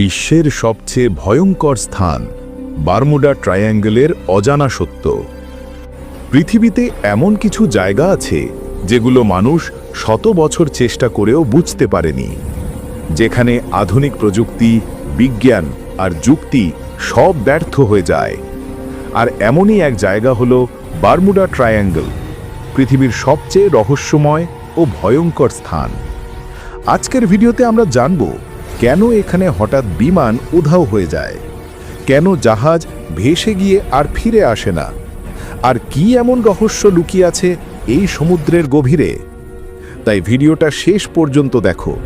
বিশ্বের সবচেয়ে ভয়ঙ্কর স্থান, বারমুডা ট্রায়াঙ্গেলের অজানা সত্য। পৃথিবীতে এমন কিছু জায়গা আছে, যেগুলো মানুষ শত বছর চেষ্টা করেও বুঝতে পারেনি, যেখানে আধুনিক প্রযুক্তি, বিজ্ঞান আর যুক্তি সব ব্যর্থ হয়ে যায়। আর এমনই এক জায়গা হলো বারমুডা ট্রায়াঙ্গেল, পৃথিবীর সবচেয়ে রহস্যময় ও ভয়ঙ্কর স্থান। আজকের ভিডিওতে আমরা জানব কেন এখানে হঠাৎ বিমান উধাও হয়ে যায়? কেন জাহাজ ভেসে গিয়ে আর ফিরে আসে না? আর কি এমন রহস্য লুকিয়ে আছে এই সমুদ্রের গভীরে? তাই ভিডিওটা শেষ পর্যন্ত দেখো।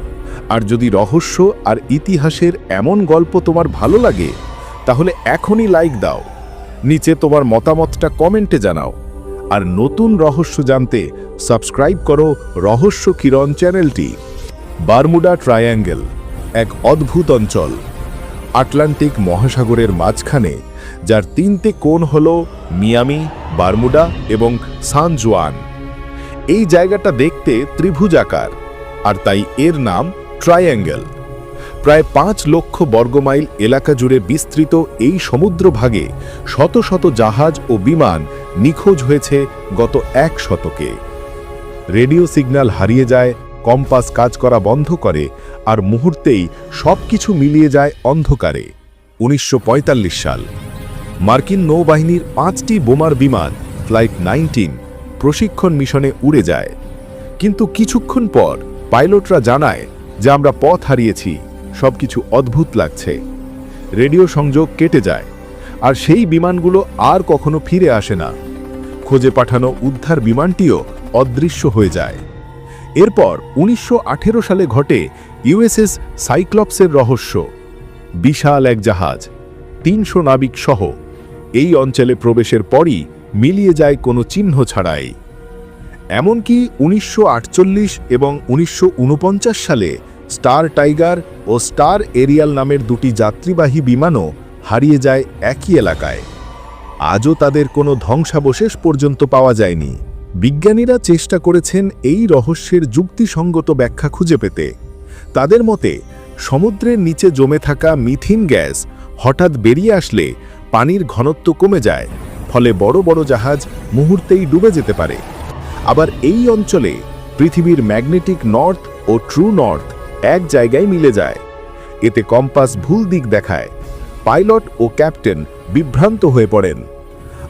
আর যদি রহস্য আর ইতিহাসের এমন গল্প তোমার ভালো লাগে, তাহলে এখনই লাইক দাও। নিচে তোমার মতামতটা কমেন্টে জানাও। আর নতুন রহস্য জানতে সাবস্ক্রাইব করো রহস্য কিরণ চ্যানেলটি। Bermuda triangle. এক অদ্ভুত অঞ্চল, আটলান্টিক মহাসাগরের মাঝখানে, যার তিনটে কোণ হল মিয়ামি, বারমুডা এবং সান জুয়ান। এই জায়গাটা দেখতে ত্রিভুজাকার আর তাই এর নাম ট্রায়াঙ্গেল। প্রায় পাঁচ লক্ষ বর্গমাইল এলাকা জুড়ে বিস্তৃত এই সমুদ্রভাগে শত শত জাহাজ ও বিমান নিখোঁজ হয়েছে গত এক শতকে। রেডিও সিগন্যাল হারিয়ে যায় কম্পাস কাজ করা বন্ধ করে আর মুহূর্তেই সবকিছু মিলিয়ে যায় অন্ধকারে। উনিশশো পঁয়তাল্লিশ সাল। মার্কিন নৌবাহিনীর পাঁচটি বোমার বিমান, ফ্লাইট নাইনটিন, প্রশিক্ষণ মিশনে উড়ে যায়। কিন্তু কিছুক্ষণ পর পাইলটরা জানায় যে আমরা পথ হারিয়েছি, সবকিছু অদ্ভুত লাগছে। রেডিও সংযোগ কেটে যায়, আর সেই বিমানগুলো আর কখনো ফিরে আসে না। খোঁজে পাঠানো উদ্ধার বিমানটিও অদৃশ্য হয়ে যায়। এরপর উনিশশো আঠেরো সালে ঘটে ইউএসএস সাইক্লপসের রহস্য। বিশাল এক জাহাজ, তিনশো নাবিক সহ, এই অঞ্চলে প্রবেশের পরই মিলিয়ে যায় কোনো চিহ্ন ছাড়াই। এমনকি উনিশশো আটচল্লিশ এবং উনিশশো ঊনপঞ্চাশ সালে স্টার টাইগার ও স্টার এরিয়াল নামের দুটি যাত্রীবাহী বিমানও হারিয়ে যায় একই এলাকায়। আজও তাদের কোনো ধ্বংসাবশেষ পর্যন্ত পাওয়া যায়নি। বিজ্ঞানীরা চেষ্টা করেছেন এই রহস্যের যুক্তিসঙ্গত ব্যাখ্যা খুঁজে পেতে। তাদের মতে, সমুদ্রের নিচে জমে থাকা মিথিন গ্যাস হঠাৎ বেরিয়ে আসলে পানির ঘনত্ব কমে যায়, ফলে বড় বড় জাহাজ মুহূর্তেই ডুবে যেতে পারে। আবার এই অঞ্চলে পৃথিবীর ম্যাগনেটিক নর্থ ও ট্রু নর্থ এক জায়গায় মিলে যায়। এতে কম্পাস ভুল দিক দেখায়। পাইলট ও ক্যাপ্টেন বিভ্রান্ত হয়ে পড়েন।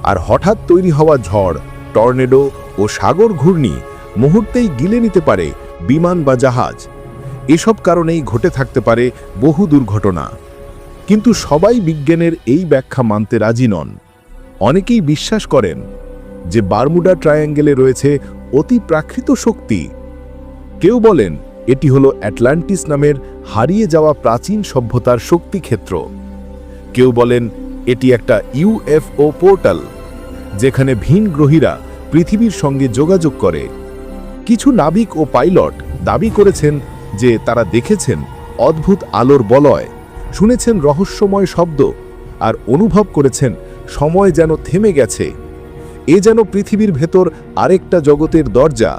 আর হঠাৎ তৈরি হওয়া ঝড় টর্নেডো ও সাগর ঘূর্ণি মুহূর্তেই গিলে নিতে পারে বিমান বা জাহাজ। এসব কারণেই ঘটে থাকতে পারে বহু দুর্ঘটনা। কিন্তু সবাই বিজ্ঞানের এই ব্যাখ্যা মানতে রাজি নন। অনেকেই বিশ্বাস করেন যে বারমুডা ট্রায়াঙ্গেলে রয়েছে অতি প্রাকৃত শক্তি। কেউ বলেন এটি হলো অ্যাটলান্টিস নামের হারিয়ে যাওয়া প্রাচীন সভ্যতার শক্তি ক্ষেত্র কেউ বলেন এটি একটা ইউএফও পোর্টাল, যেখানে ভিন গ্রহীরা পৃথিবীর সঙ্গে যোগাযোগ করে। কিছু নাবিক ও পাইলট দাবি করেছেন যে তারা দেখেছেন অদ্ভুত আলোর বলয়, শুনেছেন রহস্যময় শব্দ আর অনুভব করেছেন সময় যেন থেমে গেছে। এ যেন পৃথিবীর ভেতর আরেকটা জগতের দরজা।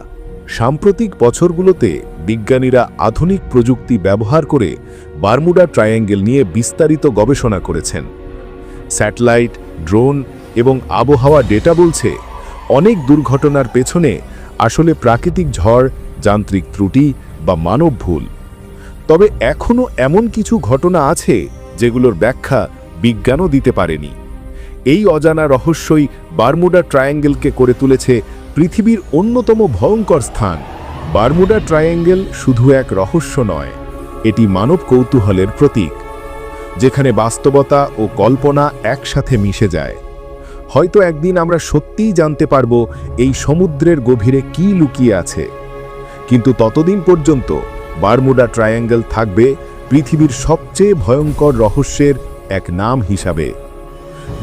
সাম্প্রতিক বছরগুলোতে বিজ্ঞানীরা আধুনিক প্রযুক্তি ব্যবহার করে বারমুডা ট্রায়াঙ্গেল নিয়ে বিস্তারিত গবেষণা করেছেন। স্যাটেলাইট, ড্রোন এবং আবহাওয়া ডেটা বলছে অনেক দুর্ঘটনার পেছনে আসলে প্রাকৃতিক ঝড়, যান্ত্রিক ত্রুটি বা মানব ভুল। তবে এখনও এমন কিছু ঘটনা আছে যেগুলোর ব্যাখ্যা বিজ্ঞানও দিতে পারেনি। এই অজানা রহস্যই বারমুডা ট্রায়াঙ্গেলকে করে তুলেছে পৃথিবীর অন্যতম ভয়ঙ্কর স্থান। বারমুডা ট্রায়াঙ্গেল শুধু এক রহস্য নয়, এটি মানব কৌতূহলের প্রতীক, যেখানে বাস্তবতা ও কল্পনা একসাথে মিশে যায়। হয়তো একদিন আমরা সত্যিই জানতে পারব এই সমুদ্রের গভীরে কি লুকিয়ে আছে। কিন্তু ততদিন পর্যন্ত বারমুডা ট্রায়াঙ্গেল থাকবে পৃথিবীর সবচেয়ে ভয়ঙ্কর রহস্যের এক নাম হিসাবে।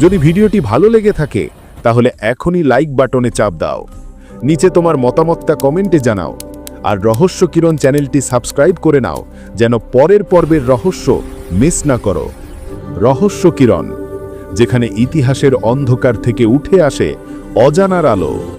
যদি ভিডিওটি ভালো লেগে থাকে, তাহলে এখনই লাইক বাটনে চাপ দাও। নিচে তোমার মতামতটা কমেন্টে জানাও। আর রহস্য কিরণ চ্যানেলটি সাবস্ক্রাইব করে নাও, যেন পরের পর্বের রহস্য মিস না করো। রহস্য কিরণ। যেখানে ইতিহাসের অন্ধকার থেকে উঠে আসে অজানার আলো।